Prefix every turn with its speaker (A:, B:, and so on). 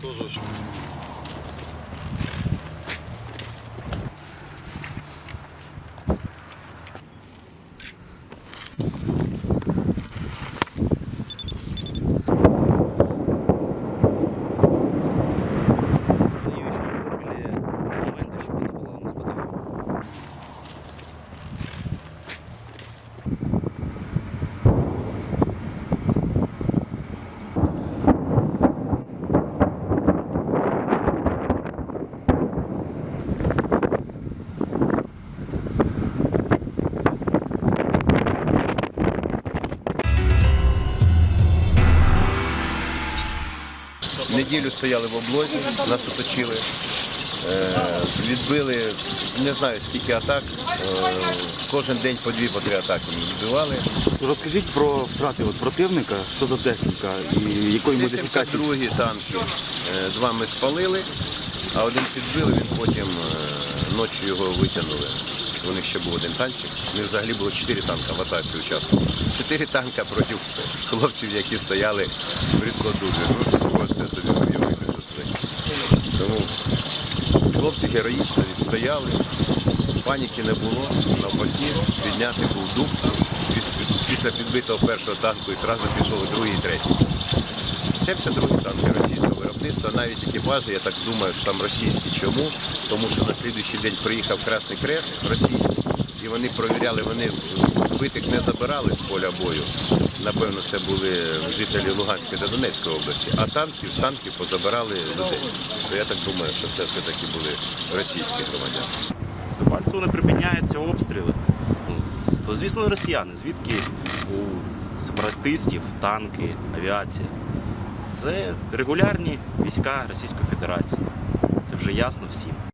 A: тоже
B: очень
C: Неділю стояли в облозі, нас оточили. Е, Відбили не знаю скільки атак. Е, Кожен день по дві по три атаки відбивали.
D: Розкажіть про втрати от противника, що за техніка і якої модифікації.
C: 82 танки. Два ми спалили, а один підбили, він потім е, ночі його витягнули. У них ще був один танчик. У них взагалі було чотири танка в атаці участвували. Чотири танка проти хлопців, які стояли рідко дуже. Ну, можете собі уявити, що це. Тому хлопці героїчно відстояли, паніки не було, навпаки, підняти був дух. Піс- Після підбитого першого танку і одразу пішов другий, і третій. 72 танки російського виробництва, навіть екіпажі, я так думаю, що там російські. Чому? Тому що на слідуючий день приїхав Красний Крест російський, і вони провіряли, вони вбитих не забирали з поля бою. Напевно, це були жителі Луганської та Донецької області, а танків з танків позабирали людей. То я так думаю, що це все-таки були російські громадяни.
E: До Дебальцево не припиняються обстріли. Ну, То, звісно, росіяни. Звідки у сепаратистів танки, авіація? Це регулярні війська Російської Федерації. Це вже ясно всім.